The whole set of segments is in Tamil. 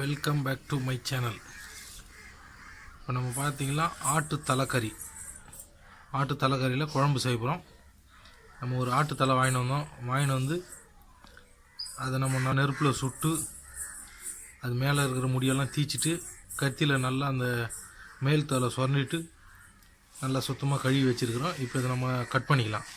Welcome back to my channel இப்போ நம்ம பார்த்தீங்கன்னா ஆட்டு தலைக்கறி. ஆட்டு தலைக்கறியில் குழம்பு செய்ய போகிறோம் நம்ம ஒரு ஆட்டு தலை வாங்கிட்டு வந்தோம். வாங்கிட்டு வந்து அதை நம்ம நெருப்பில் சுட்டு அது மேலே இருக்கிற முடியெல்லாம் தீச்சிட்டு கத்தியில் நல்லா அந்த மேல் தலை சொரண்டிட்டு நல்லா சுத்தமாக கழுவி வச்சுருக்குறோம். இப்போ இதை நம்ம கட் பண்ணிக்கலாம்.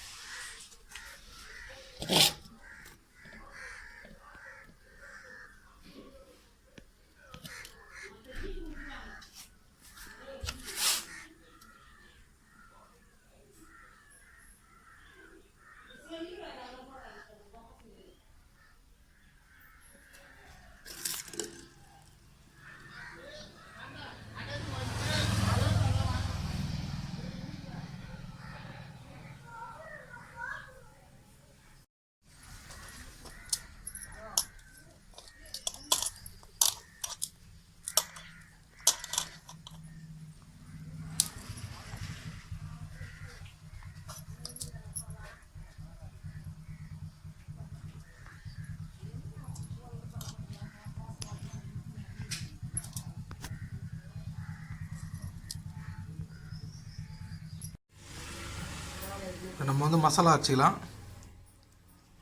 இப்போ நம்ம வந்து மசாலா அரைச்சிக்கலாம்.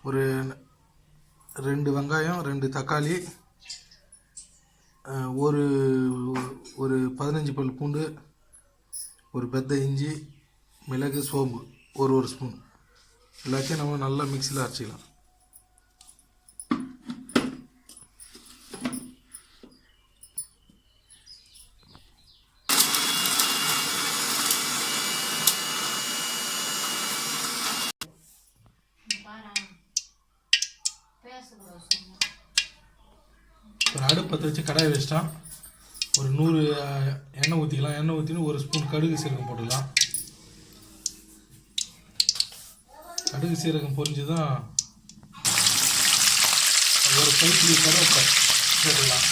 ஒரு ரெண்டு வெங்காயம் ரெண்டு தக்காளி ஒரு ஒரு பதினஞ்சு பல் பூண்டு ஒரு பெத்த இஞ்சி மிளகு சோம்பு ஒரு ஒரு ஸ்பூன். எல்லாத்தையும் நம்ம நல்லா மிக்சியில் அரைச்சிக்கலாம். ஒரு அடுப்பு பற்ற வச்சு கடாய் வச்சிட்டோம் ஒரு நூறு எண்ணெய் ஊற்றிக்கலாம் எண்ணெய் ஊற்றினு ஒரு ஸ்பூன் கடுகு சீரகம் போட்டுக்கலாம். கடுகு சீரகம் பொரிஞ்சுதான் ஒரு கைப்பிடி கருவேப்பிலை போட்டுக்கலாம்.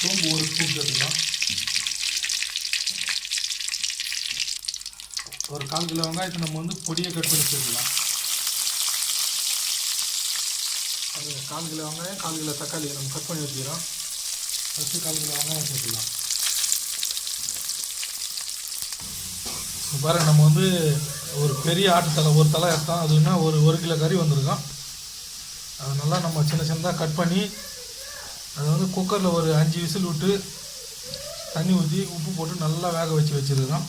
சோம்பு ஒரு ஸ்பூன் சேர்த்துக்கலாம். ஒரு கால் கிலோ வெங்காயத்தை நம்ம வந்து பொடியை கட் பண்ணி வச்சுக்கலாம் அது கால் கிலோ வெங்காயம் கால் கிலோ தக்காளி நம்ம கட் பண்ணி வச்சுக்கிறோம். ஃபஸ்ட்டு கால் கிலோ வெங்காயம் சேர்த்துக்கலாம். இப்ப நம்ம வந்து ஒரு பெரிய ஆட்டு தலை ஒரு தலை எடுத்தோம். அதுனா ஒரு ஒரு கிலோ கறி வந்திருக்கோம். அது நல்லா நம்ம சின்ன சின்னதாக கட் பண்ணி அதை வந்து குக்கரில் ஒரு அஞ்சு விசில் விட்டு தண்ணி ஊற்றி உப்பு போட்டு நல்லா வேக வச்சு வச்சுருக்கோம்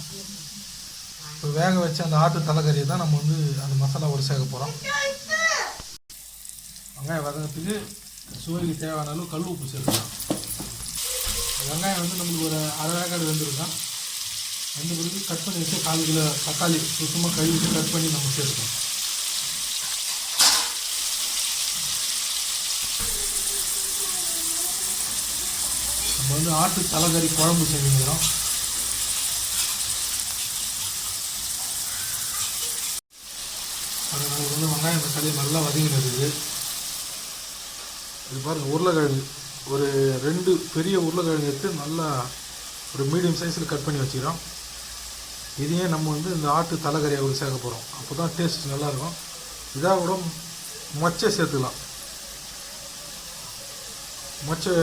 இப்போ வேக வச்ச அந்த ஆட்டு தலைக்கறியை தான் நம்ம வந்து அந்த மசாலா ஒரு சேர்க்க போகிறோம் வெங்காயம் வதங்கிறதுக்கு சுவைக்கு தேவையான அளவு கல் உப்பு சேர்க்கலாம். வெங்காயம் வந்து நம்மளுக்கு ஒரு அரை வேக்காடு வெந்திருக்கும். அந்த பிறகு கட் பண்ணி வச்சு கால் கிலோ தக்காளி சுத்தமாக கழுவிட்டு கட் பண்ணி நம்ம சேர்க்கணும் நம்ம வந்து ஆட்டு தலைக்கறி குழம்பு செஞ்சுக்கிறோம் அதனால் வந்து வெங்காயம் தக்காளி நல்லா வதங்கினது இருக்குது இது பாருங்கள் உருளைக்கிழங்கு. ஒரு ரெண்டு பெரிய உருளைக்கிழங்கு எடுத்து நல்லா ஒரு மீடியம் சைஸில் கட் பண்ணி வச்சுக்கிறோம். இதையே நம்ம வந்து இந்த ஆட்டு தலைக்கறியை கூட சேர்க்க போகிறோம் அப்போ தான் டேஸ்ட் நல்லாயிருக்கும். இதாக கூட மொச்சை சேர்த்துக்கலாம். மொச்சை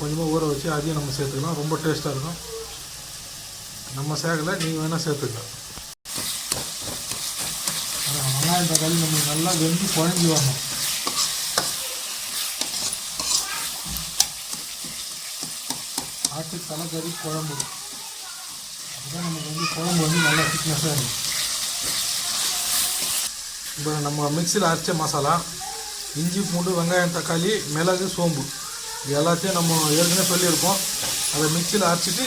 கொஞ்சமாக ஊற வச்சு அதையும் நம்ம சேர்த்துக்கலாம். ரொம்ப டேஸ்ட்டாக இருக்கும். நம்ம சேர்க்கலை நீங்கள் வேணால் சேர்த்துக்கலாம். அதான் வெங்காயம் தக்காளி நம்ம நல்லா வெந்து குழஞ்சி வரணும். ஆட்டு தலைக்கறி குழம்பு அதுதான் நமக்கு வந்து குழம்பு வந்து நல்லா திக்னஸாக இருக்கும். இப்போ நம்ம மிக்சியில் அரைச்ச மசாலா இஞ்சி பூண்டு வெங்காயம் தக்காளி மிளகு சோம்பு. இது எல்லாத்தையும் நம்ம ஏற்கனவே சொல்லியிருப்போம். அதை மிக்சியில் அரைச்சிட்டு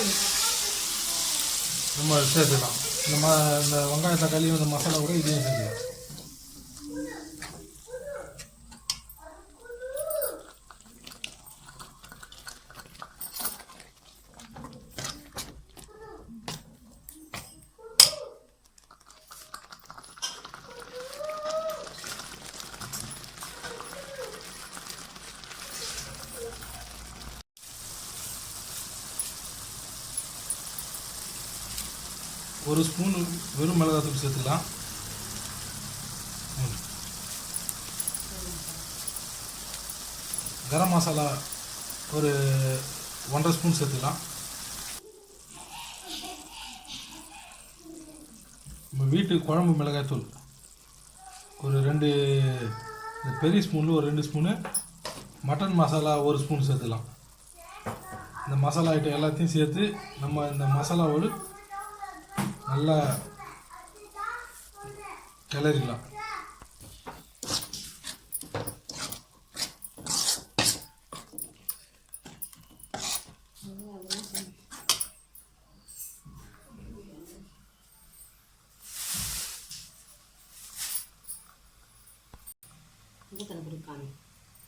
நம்ம சேர்த்துக்கலாம். இந்த ம இந்த வெங்காயம் தக்காளி இந்த மசாலா கூட இதையும் சேர்த்துக்கலாம். ஒரு ஸ்பூன் வெறும் மிளகாத்தூள் சேர்த்துக்கலாம். கரம் மசாலா ஒரு ஒன்றரை ஸ்பூன் சேர்த்துக்கலாம். நம்ம வீட்டு குழம்பு மிளகாய்த்தூள். ஒரு ரெண்டு பெரிய ஸ்பூனில் ஒரு ரெண்டு ஸ்பூனு மட்டன் மசாலா ஒரு ஸ்பூன் சேர்த்துக்கலாம். இந்த மசாலா ஐட்டம் எல்லாத்தையும் சேர்த்து நம்ம இந்த மசாலாவோடு நல்லா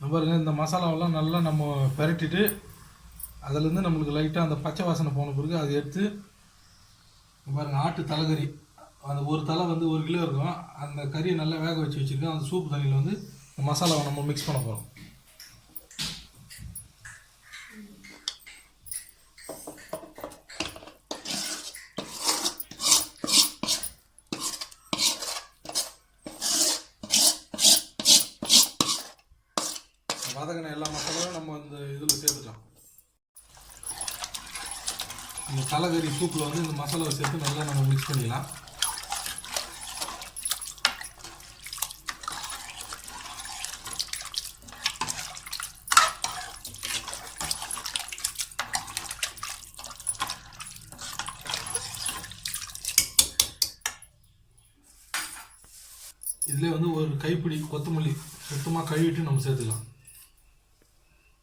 பாருங்க இந்த மசாலாவெல்லாம் நல்லா நம்ம பெரட்டிட்டு அதுலேருந்து நம்மளுக்கு லைட்டாக அந்த பச்சை வாசனை போன பிறகு அதை எடுத்து பாருங்கள் ஆட்டு தலைகறி. அந்த ஒரு தலை வந்து ஒரு கிலோ இருக்கும். அந்த கறியை நல்லா வேக வச்சு வச்சுருக்கோம் அந்த சூப்பு தண்ணியில் வந்து மசாலாவை நம்ம மிக்ஸ் பண்ண போகிறோம் வதக்கின எல்லா மசாலாவும் நம்ம இந்த இதில் சேர்த்துட்டோம் இந்த தலைகறி சூப்பில் வந்து இந்த மசாலாவை சேர்த்து நல்லா நம்ம மிக்ஸ் பண்ணிக்கலாம் இதில் வந்து ஒரு கைப்பிடி கொத்தமல்லி சுத்தமாக கழுவிட்டு நம்ம சேர்த்துக்கலாம்.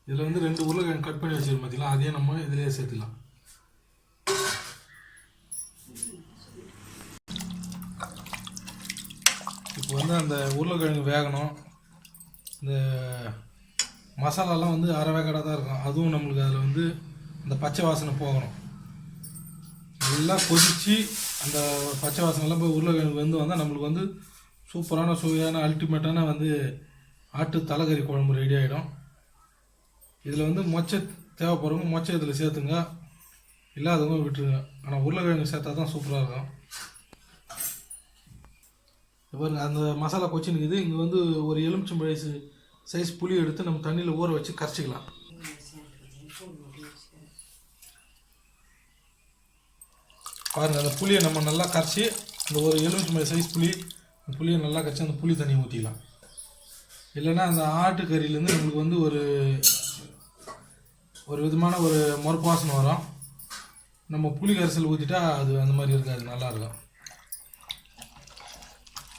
இதில் வந்து ரெண்டு உருளைக்கிழங்கு கட் பண்ணி வச்சுருக்கோம் பார்த்தீங்களா அதையும் நம்ம இதிலே சேர்த்துக்கலாம். இப்போ வந்து அந்த உருளைக்கிழங்கு வேகணும். இந்த மசாலாலாம் வந்து அரை வேக்காடாக தான் இருக்கும். அதுவும் நம்மளுக்கு அதில் வந்து அந்த பச்சை வாசனை போகணும். நல்லா கொதித்து அந்த பச்சை வாசனைலாம் போய் உருளைக்கிழங்கு வந்து வந்தால் நம்மளுக்கு வந்து சூப்பரான சுவையான அல்டிமேட்டான வந்து ஆட்டு தலைகறி குழம்பு ரெடி ஆகிடும் இதில் வந்து மொச்சை தேவைப்படுறவங்க மொச்சை இதில் சேர்த்துங்க. இல்லாதவங்க விட்டுருங்க. ஆனால் உருளைக்கிழங்கு சேர்த்தா தான் சூப்பராக இருக்கும். இப்ப அந்த மசாலா கொச்சி நிற்குது இங்கே வந்து ஒரு எலுமிச்சம் எலுமிச்சம்பழ சைஸ் புளி எடுத்து நம்ம தண்ணியில் ஊற வச்சு கரைச்சிக்கலாம். பாருங்கள் அந்த புளியை நம்ம நல்லா கரைச்சி அந்த ஒரு எலுமிச்சம்பழ சைஸ் புளி அந்த புளியை நல்லா கரைச்சி அந்த புளி தண்ணியை ஊற்றிக்கலாம் இல்லைன்னா அந்த ஆட்டுக்கறியிலேருந்து நம்மளுக்கு வந்து ஒரு ஒரு விதமான ஒரு முறப்பாசனம் வரும். நம்ம புளி கரைசல் ஊற்றிட்டா அது அந்த மாதிரி இருக்காது நல்லாயிருக்கும்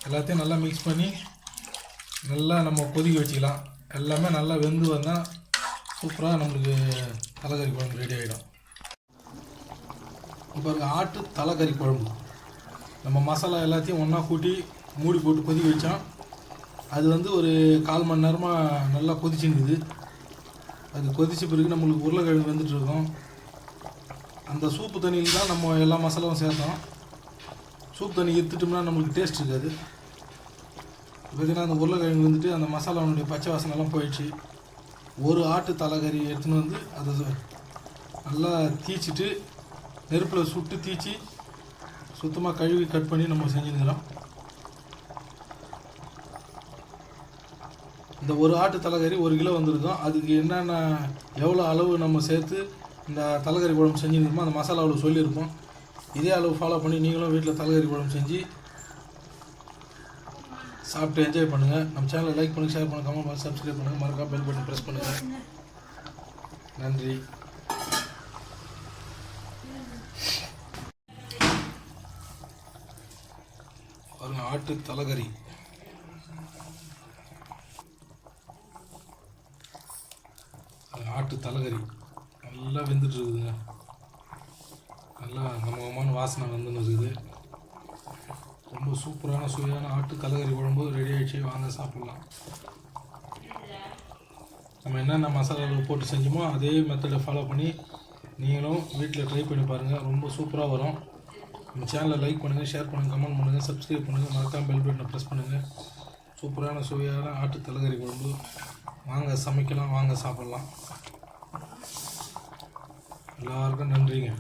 எல்லாத்தையும் நல்லா மிக்ஸ் பண்ணி நல்லா நம்ம கொதிக்க வச்சுக்கலாம். எல்லாமே நல்லா வெந்து வந்தால் சூப்பராக நம்மளுக்கு தலைக்கறி குழம்பு ரெடி ஆகிடும் இப்போ ஆட்டு தலைக்கறி குழம்பு. நம்ம மசாலா எல்லாத்தையும் ஒன்றா கூட்டி மூடி போட்டு கொதிக்க வச்சோம். அது வந்து ஒரு கால் மணி நேரமாக நல்லா கொதிச்சுங்குது அது கொதிச்ச பிறகு நம்மளுக்கு உருளைக்கிழங்கு வந்துட்டு இருக்கோம். அந்த சூப்பு தண்ணியில் தான் நம்ம எல்லா மசாலாவும் சேர்த்தோம். சூப் தண்ணி எடுத்துட்டோம்னா நம்மளுக்கு டேஸ்ட் இருக்காது. பார்த்தீங்கன்னா அந்த உருளைக்கிழங்கு வந்துட்டு அந்த மசாலாவுடைய பச்சை வாசனைலாம் போயிடுச்சு. ஒரு ஆட்டு தலைகறி எடுத்துன்னு வந்து அதை நல்லா தீச்சிட்டு நெருப்பில் சுட்டு தீச்சி சுத்தமாக கழுவி கட் பண்ணி நம்ம செஞ்சுருக்கிறோம். இந்த ஒரு ஆட்டு தலைகறி ஒரு கிலோ வந்திருக்கும். அதுக்கு என்னென்ன எவ்வளோ அளவு நம்ம சேர்த்து இந்த தலைகறி குழம்பு செஞ்சுருக்கோமோ அந்த மசாலாவில் சொல்லியிருப்போம். இதே அளவு ஃபாலோ பண்ணி நீங்களும் வீட்டில் தலைகறி குழம்பு செஞ்சு சாப்பிட்டு என்ஜாய் பண்ணுங்கள் நம்ம சேனலை லைக் பண்ணுங்கள் ஷேர் பண்ணுங்கள் கமெண்ட் பண்ணி சப்ஸ்கிரைப் பண்ணுங்கள் மறக்காம பெல் பட்டன் ப்ரெஸ் பண்ணுங்கள் நன்றி. பாருங்கள் ஆட்டு தலைகறி. அது ஆட்டு தலைகறி. நல்லா வெந்துட்டு இருக்குதுங்க. நல்லா நமகமான வாசனை வந்துன்னு இருக்குது ரொம்ப சூப்பரான சுவையான ஆட்டு கலகரி குழம்பு ரெடி ஆகிடுச்சு வாங்க சாப்பிட்லாம். நம்ம என்னென்ன மசாலாவில் போட்டு செஞ்சோமோ அதே மெத்தடை ஃபாலோ பண்ணி நீங்களும் வீட்டில் ட்ரை பண்ணி பாருங்கள் ரொம்ப சூப்பராக வரும். நம்ம சேனலை லைக் பண்ணுங்கள் ஷேர் பண்ணுங்கள் கமெண்ட் பண்ணுங்கள் சப்ஸ்கிரைப் பண்ணுங்கள் மறக்காமல் பெல் பட்டனை ப்ரெஸ் பண்ணுங்கள் சூப்பரான சுவையான ஆட்டு தலைகறி குழம்பு. வாங்க சமைக்கலாம் வாங்க சாப்பிட்லாம். எல்லாருக்கும் நன்றிங்க.